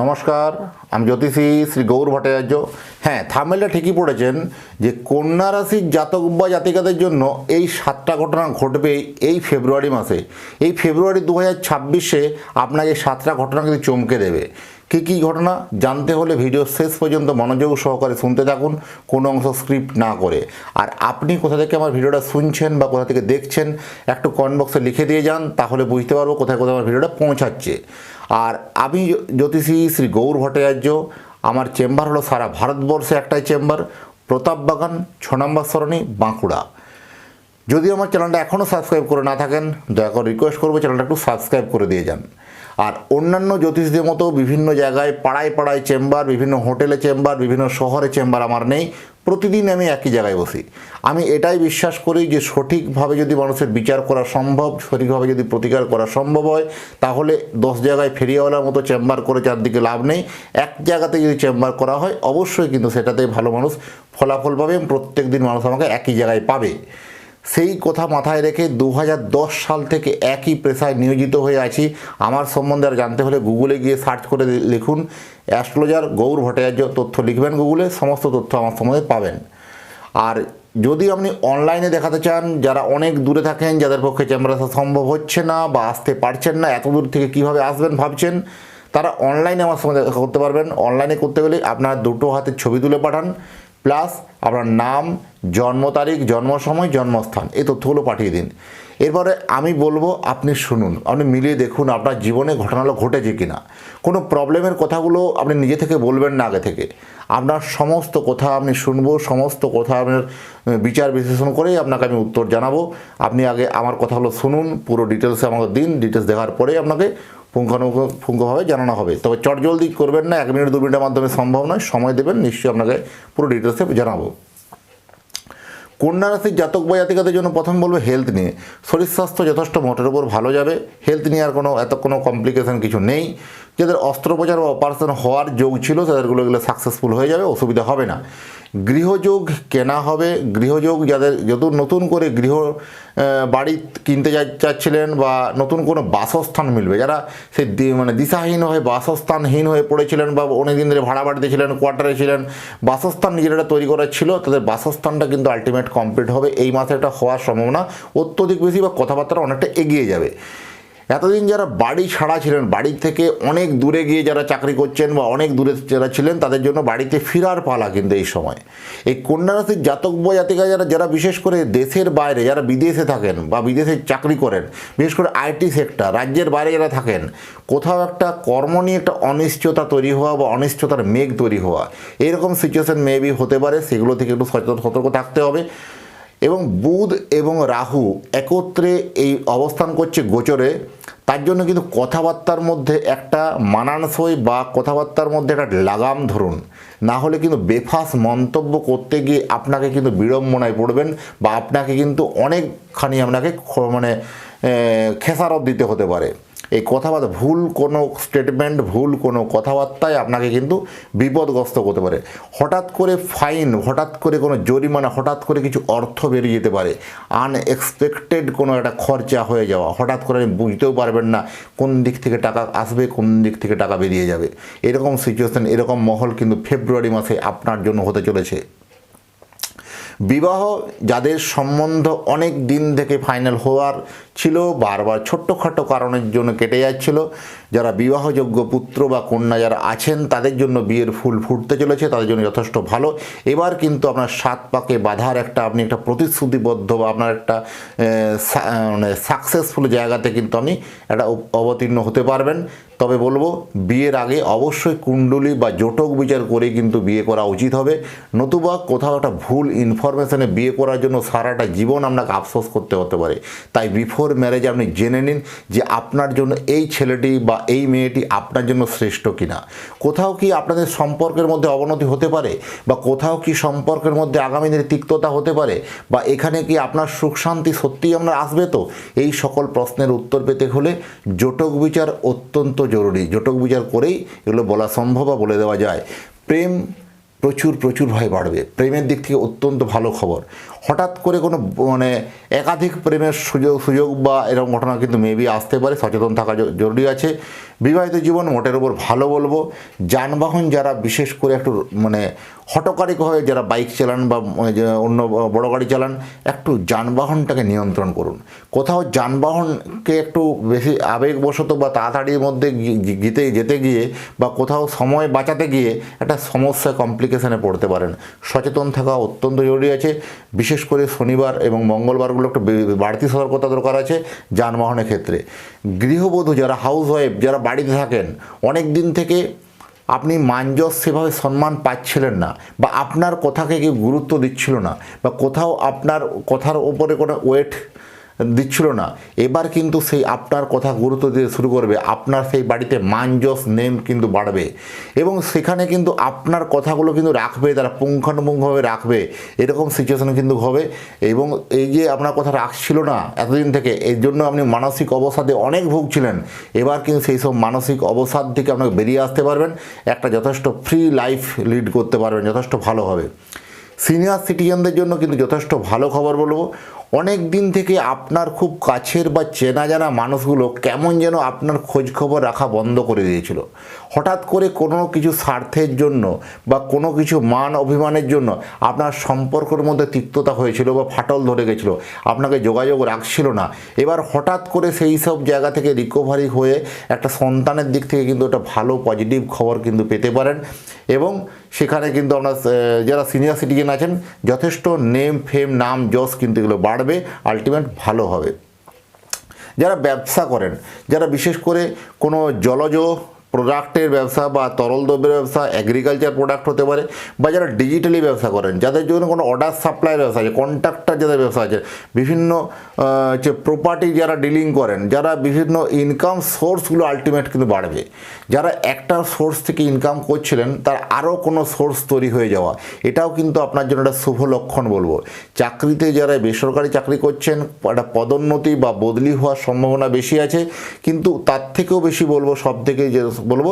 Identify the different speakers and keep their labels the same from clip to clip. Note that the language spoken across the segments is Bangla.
Speaker 1: নমস্কার, আমি জ্যোতিষী শ্রী গৌর ভট্টাচার্য। হ্যাঁ থামেলটা ঠিকই পড়েছেন যে কন্যা রাশির জাতক বা জাতিকাদের জন্য এই সাতটা ঘটনা ঘটবে এই ফেব্রুয়ারি মাসে। এই ফেব্রুয়ারি দু হাজার ছাব্বিশে আপনাকে সাতটা ঘটনা কিন্তু চমকে দেবে। কী কী ঘটনা জানতে হলে ভিডিও শেষ পর্যন্ত মনোযোগ সহকারে শুনতে থাকুন, কোনো অংশ স্ক্রিপ্ট না করে। আর আপনি কোথা থেকে আমার ভিডিওটা শুনছেন বা কোথা থেকে দেখছেন, একটু কমেন্ট বক্সে লিখে দিয়ে যান, তাহলে বুঝতে পারব কোথায় কোথায় আমার ভিডিওটা পৌঁছাচ্ছে। আর আমি জ্যোতিষী শ্রী গৌর ভট্টাচার্য, আমার চেম্বার হলো সারা ভারতবর্ষে একটাই চেম্বার, প্রতাপ বাগান, ছ নম্বর সরণি, বাঁকুড়া। যদি আমার চ্যানেলটা এখনও সাবস্ক্রাইব করে না থাকেন, দয়া করে রিকোয়েস্ট করব চ্যানেলটা একটু সাবস্ক্রাইব করে দিয়ে যান। আর অন্যান্য জ্যোতিষদের মতো বিভিন্ন জায়গায়, পাড়ায় পাড়ায় চেম্বার, বিভিন্ন হোটেলে চেম্বার, বিভিন্ন শহরে চেম্বার আমার নেই। প্রতিদিন আমি একই জায়গায় বসি। আমি এটাই বিশ্বাস করি যে সঠিকভাবে যদি মানুষের বিচার করা সম্ভব, সঠিকভাবে যদি প্রতিকার করা সম্ভব হয়, তাহলে দশ জায়গায় ফেরিয়াওয়ালার মতো চেম্বার করে চারদিকে লাভ নেই। এক জায়গাতে যদি চেম্বার করা হয়, অবশ্যই কিন্তু সেটাতে ভালো মানুষ ফলাফল পাবে এবং প্রত্যেক দিন মানুষ আমাকে একই জায়গায় পাবে। সেই কথা মাথায় রেখে দু হাজার দশ সাল থেকে একই পেশায় নিয়োজিত হয়ে আছি। আমার সম্বন্ধে আর জানতে হলে গুগলে গিয়ে সার্চ করে লিখুন। অ্যাস্ট্রোলজার গৌর ভট্টাচার্য তথ্য লিখবেন গুগলে, সমস্ত তথ্য আমার সম্বন্ধে পাবেন। আর যদি আপনি অনলাইনে দেখাতে চান, যারা অনেক দূরে থাকেন, যাদের পক্ষে চেম্বার আসা সম্ভব হচ্ছে না বা আসতে পারছেন না, এত দূর থেকে কীভাবে আসবেন ভাবছেন, তারা অনলাইনে আমার সঙ্গে দেখা করতে পারবেন। অনলাইনে করতে গেলে আপনার দুটো হাতের ছবি তুলে পাঠান। প্লাস আপনার নাম, জন্ম তারিখ জন্ম সময় জন্মস্থান, এই তথ্যগুলো পাঠিয়ে দিন। এরপরে আমি বলব, আপনি শুনুন, আপনি মিলিয়ে দেখুন আপনার জীবনে ঘটনাগুলো ঘটেছে কি না কোনো প্রবলেমের কথাগুলো আপনি নিজে থেকে বলবেন না আগে থেকে। আপনার সমস্ত কথা আমি শুনব, সমস্ত কথা আপনার বিচার বিশ্লেষণ করেই আপনাকে আমি উত্তর জানাব। আপনি আগে আমার কথাগুলো শুনুন, পুরো ডিটেলসে আমাকে দিন ডিটেলস দেখার পরেই আপনাকে পুঙ্খানুপুঙ্খভাবে জানানো হবে। তবে চটজলদি করবেন না, এক মিনিট, দু মিনিটের মাধ্যমে সম্ভব নয়, সময় দেবেন, নিশ্চয়ই আপনাকে পুরো ডিটেলসে জানাব। কন্যা রাশির জাতক বা জাতিকাদের জন্য প্রথম বলবে হেলথ নিয়ে। শরীর স্বাস্থ্য যথেষ্ট মোটের উপর ভালো যাবে। হেলথ নিয়ে আর কোনো, এত কোনো কমপ্লিকেশান কিছু নেই। যাদের অস্ত্রোপচার বা অপারেশন হওয়ার যোগ ছিল, তাদেরগুলো এগুলো সাকসেসফুল হয়ে যাবে, অসুবিধা হবে না। গৃহযোগ কেনা হবে। গৃহযোগ যাদের যত নতুন করে গৃহ বাড়ি কিনতে চাচ্ছিলেন বা নতুন কোনো বাসস্থান মিলবে, যারা সেই মানে দিশাহীন হয়ে, বাসস্থানহীন হয়ে পড়েছিলেন বা অনেকদিন ধরে ভাড়া বাড়িতে ছিলেন, কোয়ার্টারে ছিলেন, বাসস্থান নিজেরা তৈরি করার ছিল, তাদের বাসস্থানটা কিন্তু আলটিমেট কমপ্লিট হবে। এই মাসে এটা হওয়ার সম্ভাবনা অত্যধিক বেশি বা কথাবার্তা অনেকটা এগিয়ে যাবে। এতদিন যারা বাড়ি ছাড়া ছিলেন বাড়ি থেকে অনেক দূরে গিয়ে যারা চাকরি করছেন বা অনেক দূরে যারা ছিলেন, তাদের জন্য বাড়িতে ফেরার পালা কিন্তু এই সময়। এই কন্যা রাশির জাতক বা জাতিকা যারা যারা বিশেষ করে দেশের বাইরে, যারা বিদেশে থাকেন বা বিদেশে চাকরি করেন, বিশেষ করে আইটি সেক্টর, রাজ্যের বাইরে যারা থাকেন, কোথাও একটা কর্ম নিয়ে একটা অনিশ্চয়তা তৈরি হওয়া বা অনিশ্চয়তার মেঘ তৈরি হওয়া, এরকম সিচুয়েশন মেবি হতে পারে, সেগুলো থেকে একটু সচেতন, সতর্ক থাকতে হবে। এবং বুধ এবং রাহু একত্রে এই অবস্থান করছে গোচরে, তার জন্য কিন্তু কথাবার্তার মধ্যে একটা মানানসই বা কথাবার্তার মধ্যে একটা লাগাম ধরুন। না হলে কিন্তু বেফাস মন্তব্য করতে গিয়ে আপনাকে কিন্তু বিড়ম্বনায় পড়বেন বা আপনাকে কিন্তু অনেকখানি আপনাকে মানে খেসারত দিতে হতে পারে। এই কথাবার্তা, ভুল কোনো স্টেটমেন্ট ভুল কোনো কথাবার্তায় আপনাকে কিন্তু বিপদগ্রস্ত করতে পারে। হঠাৎ করে ফাইন হঠাৎ করে কোনো জরিমানা, হঠাৎ করে কিছু অর্থ বেরিয়ে যেতে পারে। আনএক্সপেক্টেড কোনো একটা খরচা হয়ে যাওয়া, হঠাৎ করে বুঝতেও পারবেন না কোন দিক থেকে টাকা আসবে, কোন দিক থেকে টাকা বেরিয়ে যাবে। এরকম সিচুয়েশন এরকম মহল কিন্তু ফেব্রুয়ারি মাসে আপনার জন্য হতে চলেছে। বিবাহ, যাদের সম্বন্ধ অনেক দিন থেকে ফাইনাল হওয়ার ছিল, বারবার ছোট্টখাটো কারণের জন্য কেটে যাচ্ছিল যারা বিবাহযোগ্য পুত্র বা কন্যা যারা আছেন, তাদের জন্য বিয়ের ফুল ফুটতে চলেছে, তাদের জন্য যথেষ্ট ভালো। এবার কিন্তু আপনার সাত পাকে বাধার একটা, আপনি একটা প্রতিশ্রুতিবদ্ধ বা আপনার একটা মানে সাকসেসফুল জায়গাতে কিন্তু আপনি একটা অবতীর্ণ হতে পারবেন। তবে বলব, বিয়ের আগে অবশ্যই কুণ্ডলী বা জটক বিচার করে কিন্তু বিয়ে করা উচিত হবে। নতুবা কোথাও একটা ভুল ইনফরমেশানে বিয়ে করার জন্য সারাটা জীবন আপনাকে আফসোস করতে হতে পারে। তাই বিফোর ম্যারেজ আপনি জেনে নিন যে আপনার জন্য এই ছেলেটি বা এই মেয়েটি আপনার জন্য শ্রেষ্ঠ কিনা? কোথাও কি আপনাদের সম্পর্কের মধ্যে অবনতি হতে পারে? বা কোথাও কি সম্পর্কের মধ্যে আগামী দিনে তিক্ততা হতে পারে? বা এখানে কি আপনার সুখ শান্তি সত্যিই আপনার আসবে তো? এই সকল প্রশ্নের উত্তর পেতে হলে জটক বিচার অত্যন্ত জরুরি। জটক বিচার করেই এগুলো বলা সম্ভব বা বলে দেওয়া যায়। প্রেম প্রচুর প্রচুরভাবে বাড়বে। প্রেমের দিক থেকে অত্যন্ত ভালো খবর। হঠাৎ করে কোনো মানে একাধিক প্রেমের সুযোগ সুযোগ বা এরকম ঘটনা কিন্তু মেবি আসতে পারে, সচেতন থাকা জরুরি আছে। বিবাহিত জীবন মোটের উপর ভালো বলব। যানবাহন যারা বিশেষ করে একটু মানে হটকারিক হয়ে যারা বাইক চালান বা অন্য বড় গাড়ি চালান, একটু যানবাহনটাকে নিয়ন্ত্রণ করুন। কোথাও যানবাহনকে একটু বেশি আবেগবশত বা তাড়াতাড়ির মধ্যে গিতে যেতে গিয়ে বা কোথাও সময় বাঁচাতে গিয়ে একটা সমস্যা কমপ্লিকেশানে পড়তে পারেন। সচেতন থাকা অত্যন্ত জরুরি আছে। বিশেষ করে শনিবার এবং মঙ্গলবারগুলো একটু বাড়তি সতর্কতা দরকার আছে যানবাহনের ক্ষেত্রে। গৃহবধূ যারা হাউস ওয়াইফ যারা বাড়িতে থাকেন, অনেক দিন থেকে আপনি মাঞ্জস সেভাবে সম্মান পাচ্ছিলেন না বা আপনার কথাকে কেউ গুরুত্ব দিচ্ছিল না বা কোথাও আপনার কথার ওপরে কোনো ওয়েট দিচ্ছিল না। এবার কিন্তু সেই আপনার কথা গুরুত্ব দিতে শুরু করবে। আপনার সেই বাড়িতে মানজস নেম কিন্তু বাড়বে। এবং সেখানে কিন্তু আপনার কথাগুলো কিন্তু রাখবে, তারা পুঙ্খানুপুঙ্খভাবে রাখবে। এরকম সিচুয়েশন কিন্তু হবে। এবং এই যে আপনার কথা রাখছিল না এতদিন থেকে, এর জন্য আপনি মানসিক অবসাদে অনেক ভুগছিলেন। এবার কিন্তু সেই সব মানসিক অবসাদ থেকে আপনাকে বেরিয়ে আসতে পারবেন। একটা যথেষ্ট ফ্রি লাইফ লিড করতে পারবেন, যথেষ্ট ভালো হবে। সিনিয়র সিটিজেনদের জন্য কিন্তু যথেষ্ট ভালো খবর বলব। অনেক দিন থেকে আপনার খুব কাছের বা চেনা জানা মানুষগুলো কেমন যেন আপনার খোঁজ খবর রাখা বন্ধ করে দিয়েছিল। হঠাৎ করে কোনো কিছু স্বার্থের জন্য বা কোনো কিছু মান অভিমানের জন্য আপনার সম্পর্কের মধ্যে তিক্ততা হয়েছিল বা ফাটল ধরে গেছিল, আপনাকে যোগাযোগ রাখছিল না। এবার হঠাৎ করে সেই সব জায়গা থেকে রিকভারি হয়ে একটা সন্তানের দিক থেকে কিন্তু একটা ভালো পজিটিভ খবর কিন্তু পেতে পারেন এবং সেখানে কিন্তু আপনার যারা সিনিয়র সিটিজেন আছেন, যথেষ্ট নেম ফেম নাম, যশ কিন্তু এগুলো বাড়বে। আলটিমেট ভালো হবে। যারা ব্যবসা করেন যারা বিশেষ করে কোনো জলজ প্রোডাক্টের ব্যবসা বা তরল দ্রব্যের ব্যবসা এগ্রিকালচার প্রোডাক্ট হতে পারে বা যারা ডিজিটালি ব্যবসা করেন, যাদের জন্য কোনো অর্ডার সাপ্লাই ব্যবসা আছে কন্ট্রাক্টর যাদের ব্যবসা আছে, বিভিন্ন যে প্রপার্টি যারা ডিলিং করেন, যারা বিভিন্ন ইনকাম সোর্সগুলো আলটিমেট কিন্তু বাড়বে। যারা একটা সোর্স থেকে ইনকাম করছিলেন, তার আরও কোনো সোর্স তৈরি হয়ে যাওয়া। এটাও কিন্তু আপনার জন্য একটা শুভ লক্ষণ বলব। চাকরিতে যারা বেসরকারি চাকরি করছেন, একটা পদোন্নতি বা বদলি হওয়ার সম্ভাবনা বেশি আছে, কিন্তু তার থেকেও বেশি বলব সব থেকে যে বলব,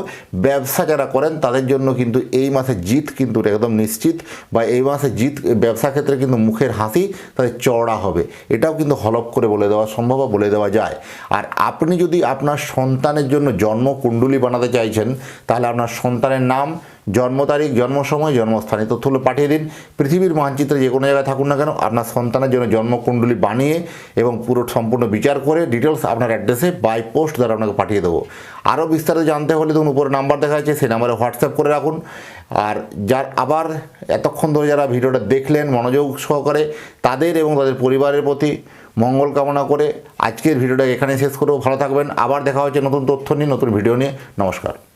Speaker 1: ব্যবসা যারা করেন তাদের জন্য কিন্তু এই মাসে জিত কিন্তু একদম নিশ্চিত বা এই মাসে জিত, ব্যবসা ক্ষেত্রে কিন্তু মুখের হাসি, তাদের চড়া হবে। এটাও কিন্তু হলপ করে বলে দেওয়া সম্ভব বা বলে দেওয়া যায়। আর আপনি যদি আপনার সন্তানের জন্য জন্ম কুণ্ডলী বানাতে চাইছেন, তাহলে আপনার সন্তানের নাম জন্ম তারিখ, জন্ম সময়, জন্মস্থানে তথ্যগুলো পাঠিয়ে দিন। পৃথিবীর মানচিত্রে যে কোনো জায়গায় থাকুন না কেন, আপনার সন্তানের জন্য জন্মকুণ্ডলী বানিয়ে এবং পুরো সম্পূর্ণ বিচার করে ডিটেলস আপনার অ্যাড্রেসে বাই পোস্ট দ্বারা আপনাকে পাঠিয়ে দেবো। আরও বিস্তারিত জানতে হলে দেখুন, উপরে নাম্বার দেখা যাচ্ছে, সেই নাম্বারে হোয়াটসঅ্যাপ করে রাখুন। আর যার আবার এতক্ষণ ধরে যারা ভিডিওটা দেখলেন, মনোযোগ সহকারে তাদের এবং তাদের পরিবারের প্রতি মঙ্গল কামনা করে আজকের ভিডিওটা এখানে শেষ করেও ভালো থাকবেন, আবার দেখা হচ্ছে নতুন তথ্য নিয়ে, নতুন ভিডিও নিয়ে। নমস্কার।